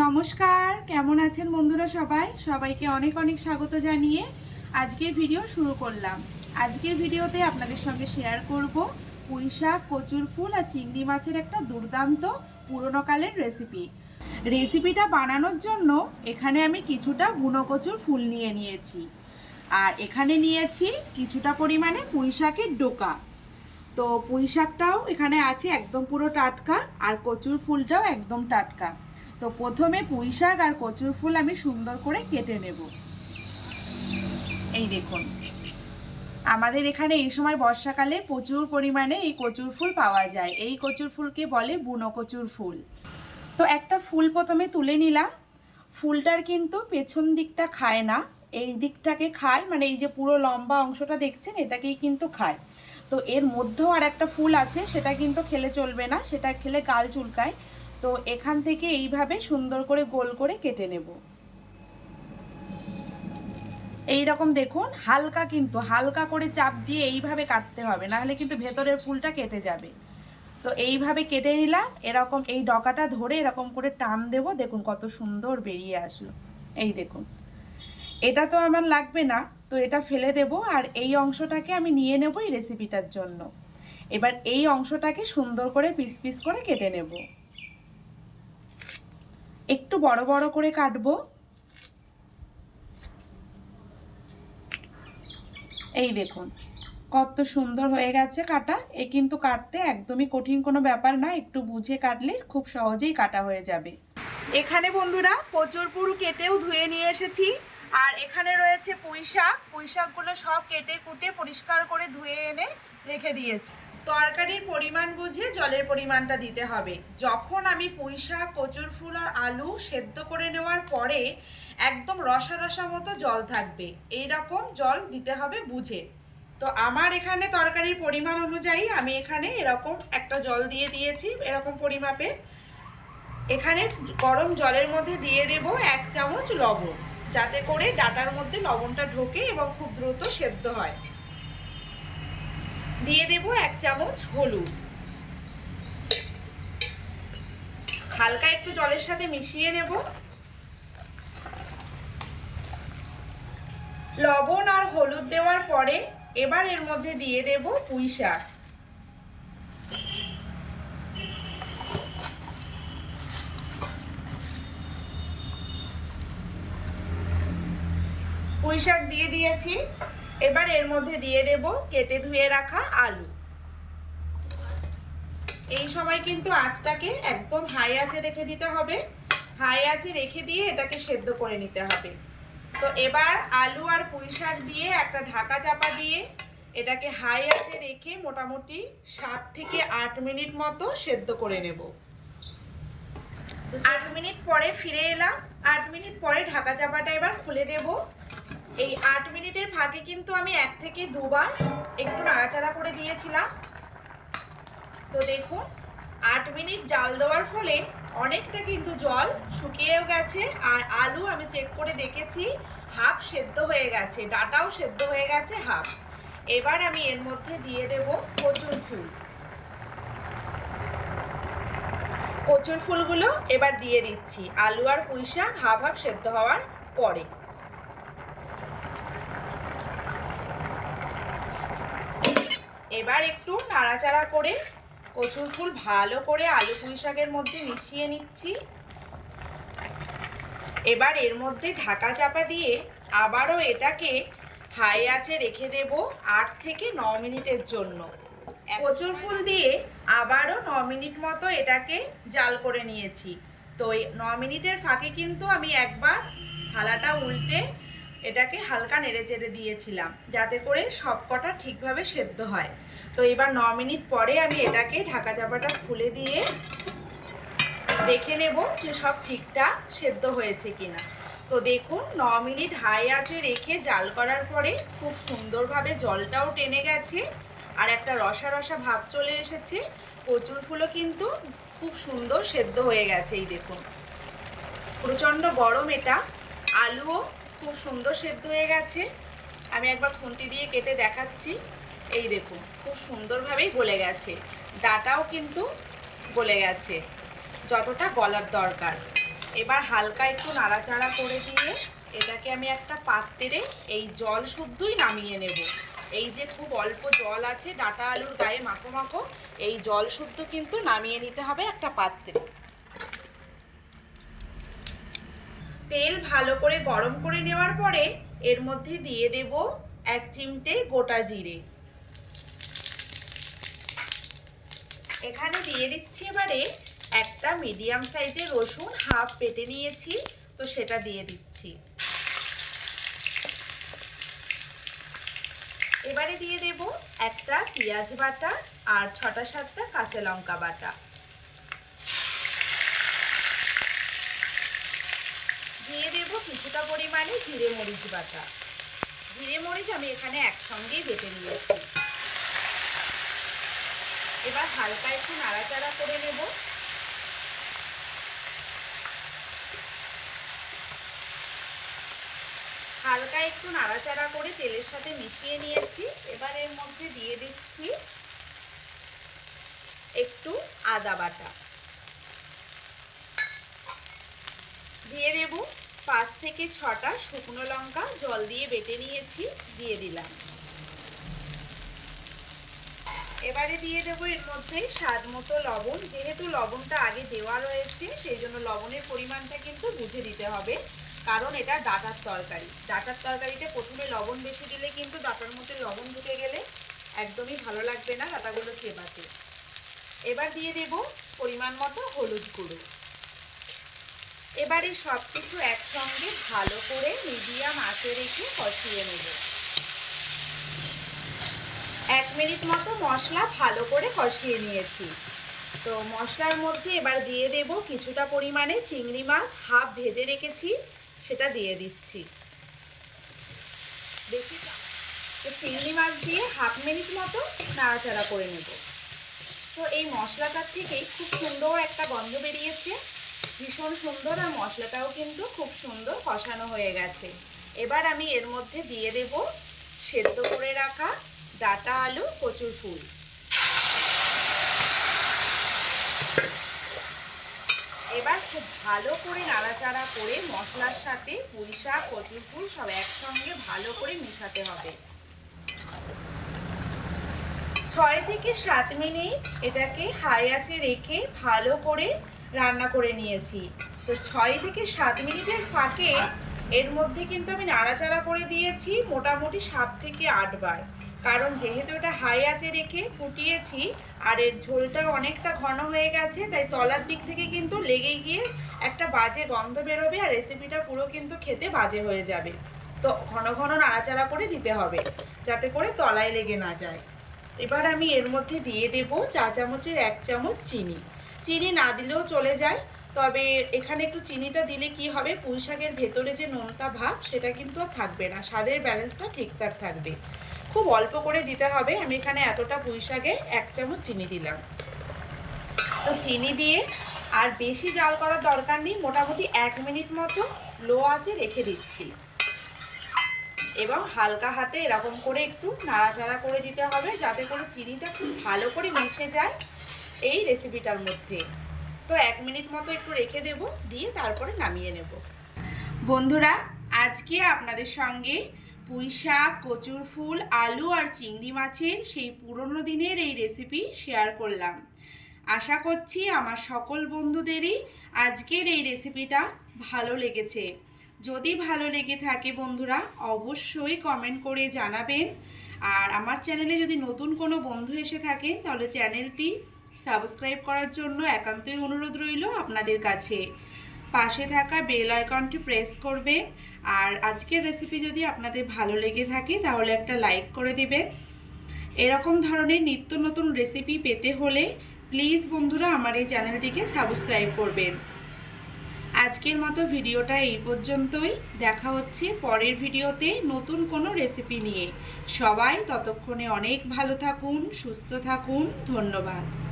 নমস্কার, কেমন আছেন বন্ধুরা সবাই? সবাইকে অনেক অনেক স্বাগত জানিয়ে আজকের ভিডিও শুরু করলাম। আজকের ভিডিওতে আপনাদের সঙ্গে শেয়ার করব পুঁই শাক, কচুর ফুল আর চিংড়ি মাছের একটা দুর্দান্ত পুরনো কালের রেসিপি রেসিপিটা বানানোর জন্য এখানে আমি কিছুটা বুনো কচুর ফুল নিয়ে নিয়েছি। আর এখানে নিয়েছি কিছুটা পরিমাণে পুঁই শাকের ডোকা। তো পুঁই শাকটাও এখানে আছে একদম পুরো টাটকা আর কচুর ফুলটাও একদম টাটকা। তো প্রথমে পুঁই শাক আর কচুর ফুল আমি সুন্দর করে কেটে নেব। এই দেখুন। আমাদের এখানে এই সময় বর্ষাকালে প্রচুর পরিমাণে এই কচুর ফুল পাওয়া যায়। এই কচুর ফুলকে বলে বুনো কচুর ফুল। তো একটা ফুল প্রথমে তুলে নিলাম। ফুলটার কিন্তু পেছন দিকটা খায় না। এই দিকটাকে খায় মানে এই যে পুরো লম্বা অংশটা দেখছেন, এটাকেই কিন্তু খায়। তো এর মধ্যেও আর একটা ফুল আছে, সেটা কিন্তু খেলে চলবে না, সেটা খেলে গাল চুলকায়। তো এখান থেকে এইভাবে সুন্দর করে গোল করে কেটে নেব। এই রকম দেখুন, হালকা কিন্তু, হালকা করে চাপ দিয়ে এইভাবে কাটতে হবে, নাহলে কিন্তু ভেতরের ফুলটা কেটে যাবে। তো এইভাবে কেটে নিলাম, এরকম এই ডকাটা ধরে এরকম করে টান দেব, দেখুন কত সুন্দর বেরিয়ে আসলো। এই দেখুন, এটা তো আমার লাগবে না, তো এটা ফেলে দেব, আর এই অংশটাকে আমি নিয়ে নেব এই রেসিপিটার জন্য। এবার এই অংশটাকে সুন্দর করে পিস পিস করে কেটে নেব। একটু বড় বড় করে কাটবো। এই দেখুন, কত সুন্দর হয়ে গেছে কাটা। এ কিন্তু কাটতে একদমই কঠিন কোনো ব্যাপার না, একটু বুঝে কাটলে খুব সহজেই কাটা হয়ে যাবে। এখানে বন্ধুরা কচুর ফুল কেটেও ধুয়ে নিয়ে এসেছি। আর এখানে রয়েছে পুঁই শাক পুঁই শাকগুলো সব কেটে কুটে পরিষ্কার করে ধুয়ে এনে রেখে দিয়েছি। তরকারির পরিমাণ বুঝে জলের পরিমাণটা দিতে হবে। যখন আমি পুঁই শাক কচুর ফুল আর আলু সেদ্ধ করে নেওয়ার পরে একদম রসা রসা মতো জল থাকবে। এই রকম জল দিতে হবে বুঝে। তো আমার এখানে তরকারির পরিমাণ অনুযায়ী আমি এখানে এরকম একটা জল দিয়ে দিয়েছি, এরকম পরিমাপে। এখানে গরম জলের মধ্যে দিয়ে দেব এক চামচ লবণ, যাতে করে ডাটার মধ্যে লবণটা ঢোকে এবং খুব দ্রুত সেদ্ধ হয়। দিয়ে দেব এক চামচ হলুদ। হালকা একটু জলের সাথে মিশিয়ে নেব। লবণ আর হলুদ দেওয়ার পরে এবার এর মধ্যে দিয়ে দেব পুঁই শাক। পুঁই শাক দিয়ে দিয়েছি। এবার এর মধ্যে দিয়ে দেব কেটে ধুয়ে রাখা আলু। এই সময় কিন্তু আঁচটাকে একদম হাই আঁচে রেখে দিতে হবে। হাই আঁচে রেখে দিয়ে এটাকে সেদ্ধ করে নিতে হবে। তো এবার আলু আর পুঁই শাক দিয়ে একটা ঢাকা চাপা দিয়ে এটাকে হাই আঁচে রেখে মোটামুটি সাত থেকে আট মিনিট মতো সেদ্ধ করে নেব। আট মিনিট পরে ফিরে এলাম। আট মিনিট পরে ঢাকা চাপাটা এবার খুলে দেব। এই আট মিনিটের ফাঁকে কিন্তু আমি এক থেকে দুবার একটু নাড়াচাড়া করে দিয়েছিলাম। তো দেখুন, আট মিনিট জাল দেওয়ার ফলে অনেকটা কিন্তু জল শুকিয়েও গেছে আর আলু আমি চেক করে দেখেছি হাফ সেদ্ধ হয়ে গেছে, ডাটাও সেদ্ধ হয়ে গেছে হাফ এবার আমি এর মধ্যে দিয়ে দেব কচুর ফুল। কচুর ফুলগুলো এবার দিয়ে দিচ্ছি। আলু আর পুঁই শাক হাফ হাফ সেদ্ধ হওয়ার পরে। এবার একটু নাড়াচাড়া করে কচুর ফুল ভালো করে আলু পুঁই শাকের মধ্যে মিশিয়ে নিচ্ছি। এবার এর মধ্যে ঢাকা চাপা দিয়ে আবারও এটাকে হাই আঁচে রেখে দেব আট থেকে ন মিনিটের জন্য। কচুর ফুল দিয়ে আবারও ন মিনিট মতো এটাকে জাল করে নিয়েছি। তো ন মিনিটের ফাঁকে কিন্তু আমি একবার থালাটা উল্টে এটাকে হালকা নেড়ে চেড়ে দিয়েছিলাম, যাতে করে সব কটা ঠিকভাবে সেদ্ধ হয়। তো এবার ন মিনিট পরে আমি এটাকে ঢাকা চাপাটা খুলে দিয়ে দেখে নেব যে সব ঠিকঠাক সেদ্ধ হয়েছে কিনা। তো দেখুন, ন মিনিট হাই আঁচে রেখে জাল করার পরে খুব সুন্দরভাবে জলটাও টেনে গেছে আর একটা রসা রসা ভাব চলে এসেছে। কচুর ফুলও কিন্তু খুব সুন্দর সেদ্ধ হয়ে গেছে, এই দেখুন। প্রচণ্ড গরম এটা। আলুও খুব সুন্দর সেদ্ধ হয়ে গেছে। আমি একবার খুন্তি দিয়ে কেটে দেখাচ্ছি। এই দেখুন, খুব সুন্দরভাবেই গলে গেছে। ডাটাও কিন্তু গলে গেছে, যতটা গলার দরকার। এবার হালকা একটু নাড়াচাড়া করে দিয়ে এটাকে আমি একটা পাত্রে এই জল শুদ্ধই নামিয়ে নেব। এই যে খুব অল্প জল আছে, ডাটা আলুর গায়ে মাখো মাখো, এই জল শুদ্ধ কিন্তু নামিয়ে নিতে হবে একটা পাত্রে। তেল ভালো করে গরম করে নেওয়ার পরে এর মধ্যে দিয়ে দেব এক চিমটে গোটা জিরে। এখানে দিয়ে দিচ্ছি এবারে একটা মিডিয়াম সাইজের রসুন হাফ পেটে নিয়েছি, তো সেটা দিয়ে দিচ্ছি। এবারে দিয়ে দেব একটা পেঁয়াজ বাটা আর ছটা সাতটা কাঁচা লঙ্কা বাটা দিয়ে দেব কিছুটা পরিমাণে জিরে মরিচ বাটা। জিরে মরিচ আমি এখানে একসঙ্গেই বেটে নিয়েছি। এবার হালকা একটু নাড়াচাড়া করে নেব। হালকা একটু নাড়াচাড়া করে তেলের সাথে মিশিয়ে নিয়েছি। এবার এর মধ্যে দিয়ে দিচ্ছি একটু আদা বাটা। দিয়ে দেব পাঁচ থেকে ছটা শুকনো লঙ্কা জল দিয়ে বেটে নিয়েছি, দিয়ে দিলাম। এবারে দিয়ে দেবো এর মধ্যে স্বাদ মতো লবণ। যেহেতু লবণটা আগে দেওয়া রয়েছে, সেই জন্য লবণের পরিমাণটা কিন্তু বুঝে দিতে হবে, কারণ এটা ডাটার তরকারি। ডাটার তরকারিতে প্রথমে লবণ বেশি দিলে কিন্তু ডাটার মধ্যে লবণ ঢুকে গেলে একদমই ভালো লাগবে না ডাটাগুলো চেবাতে এবার দিয়ে দেব পরিমাণ মতো হলুদ গুঁড়ো। এবারে সব কিছু একসঙ্গে ভালো করে মিডিয়াম আঁচে রেখে কষিয়ে নেব। এক মিনিট মতো মশলা ভালো করে কষিয়ে নিয়েছি। তো মশলার মধ্যে এবার দিয়ে দেব কিছুটা পরিমাণে চিংড়ি মাছ, হাফ ভেজে রেখেছি, সেটা দিয়ে দিচ্ছি। বেশি তো চিংড়ি মাছ দিয়ে হাফ মিনিট মতো নাড়াচাড়া করে নেব। তো এই মশলাটার থেকেই খুব সুন্দর একটা গন্ধ বেরিয়েছে। ভীষণ সুন্দর আর মশলাটাও কিন্তু খুব সুন্দর কষানো হয়ে গেছে। এবার আমি এর মধ্যে দিয়ে দেব সেদ্ধ করে রাখা ডাটা আলু, কচুর ফুল। এবার খুব ভালো করে নাড়াচাড়া করে মশলার সাথে পুঁই শাক, কচুর ফুল সব একসঙ্গে ভালো করে মেশাতে হবে। ছয় থেকে সাত মিনিট এটাকে হাই আঁচে রেখে ভালো করে রান্না করে নিয়েছি। তো ছয় থেকে সাত মিনিটের ফাঁকে এর মধ্যে কিন্তু আমি নাড়াচাড়া করে দিয়েছি মোটামুটি সাত থেকে আটবার কারণ যেহেতু এটা হাই আঁচে রেখে ফুটিয়েছি, আর এর ঝোলটা অনেকটা ঘন হয়ে গেছে, তাই তলার দিক থেকে কিন্তু লেগে গিয়ে একটা বাজে গন্ধ বেরোবে আর রেসিপিটা পুরো কিন্তু খেতে বাজে হয়ে যাবে। তো ঘন ঘন নাড়াচাড়া করে দিতে হবে, যাতে করে তলায় লেগে না যায়। এবার আমি এর মধ্যে দিয়ে দেব চা চামচের এক চামচ চিনি। চিনি না দিলেও চলে যায়। তবে এখানে একটু চিনিটা দিলে কি হবে? পুঁই শাকের ভেতরে যে নোনতা ভাব, সেটা কিন্তু আর থাকবে না। স্বাদের ব্যালেন্সটা ঠিকঠাক থাকবে। খুব অল্প করে দিতে হবে। আমি এখানে এতটা পুঁই শাকে এক চামচ চিনি দিলাম। তো চিনি দিয়ে আর বেশি জাল করার দরকার নেই। মোটামুটি এক মিনিট মতো লো আঁচে রেখে দিচ্ছি। এবং হালকা হাতে এরকম করে একটু নাড়াচাড়া করে দিতে হবে। যাতে করে চিনিটা খুব ভালো করে মিশে যায়। এই রেসিপিটার মধ্যে। তো এক মিনিট মতো একটু রেখে দেব, দিয়ে তারপরে নামিয়ে নেব। বন্ধুরা, আজকে আপনাদের সঙ্গে পুঁই শাক, কচুর ফুল, আলু আর চিংড়ি মাছের সেই পুরনো দিনের এই রেসিপি শেয়ার করলাম। আশা করছি আমার সকল বন্ধুদেরই আজকের এই রেসিপিটা ভালো লেগেছে। যদি ভালো লেগে থাকে বন্ধুরা, অবশ্যই কমেন্ট করে জানাবেন। আর আমার চ্যানেলে যদি নতুন কোনো বন্ধু এসে থাকেন, তাহলে চ্যানেলটি সাবস্ক্রাইব করার জন্য একান্তই অনুরোধ রইল আপনাদের কাছে। পাশে থাকা বেল আইকনটি প্রেস করবেন। আর আজকের রেসিপি যদি আপনাদের ভালো লেগে থাকে, তাহলে একটা লাইক করে দেবেন। এরকম ধরনের নিত্য নতুন রেসিপি পেতে হলে প্লিজ বন্ধুরা আমার এই চ্যানেলটিকে সাবস্ক্রাইব করবেন। আজকের মতো ভিডিওটা এই পর্যন্তই। দেখা হচ্ছে পরের ভিডিওতে নতুন কোনো রেসিপি নিয়ে। সবাই ততক্ষণে অনেক ভালো থাকুন, সুস্থ থাকুন। ধন্যবাদ।